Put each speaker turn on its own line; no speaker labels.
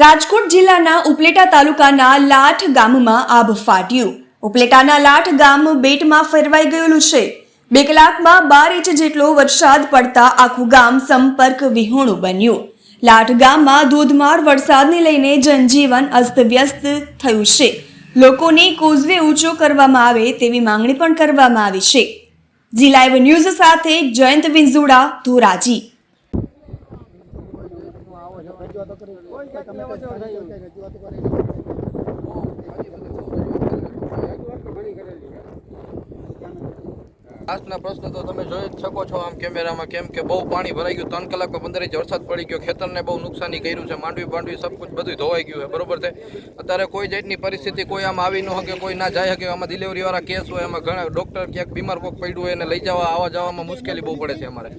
રાજકોટ જિલ્લાના ઉપલેટા તાલુકાના લાઠ ગામમાં આભ ફાટ્યું. ઉપલેટાના લાઠ ગામ બેટમાં ફેરવાઈ ગયેલું છે. બે કલાકમાં બાર ઇંચ જેટલો વરસાદ પડતા આખું ગામ સંપર્ક વિહોણું બન્યું. લાઠ ગામમાં ધોધમાર વરસાદને લઈને જનજીવન અસ્તવ્યસ્ત થયું છે. લોકોને કોઝવે ઊંચો કરવામાં આવે તેવી માંગણી પણ કરવામાં આવી છે. જી લાઈવ ન્યૂઝ સાથે જયંત વિંઝુડા, ધોરાજી.
આજના પ્રશ્ન તો તમે જોઈ જ શકો છો આમ કેમેરામાં કેમ કે બહુ પાણી ભરાઈ ગયું. ત્રણ કલાકમાં પંદર ઇંચ વરસાદ પડી ગયો. ખેતરને બહુ નુકસાની કર્યું છે. માંડવી બાંડવી સબ કુછ બધું ધોવાઈ ગયું છે. બરોબર છે? અત્યારે કોઈ જાતની પરિસ્થિતિ કોઈ આમ આવી ન શકે, કોઈ ના જાય શકે. આમાં ડિલિવરીવાળા કેસ હોય એમાં ઘણા ડૉક્ટર ક્યાંક બીમાર કોઈક પડ્યું હોય એને લઈ જવા, આવવા જવામાં મુશ્કેલી બહુ પડે છે અમારે.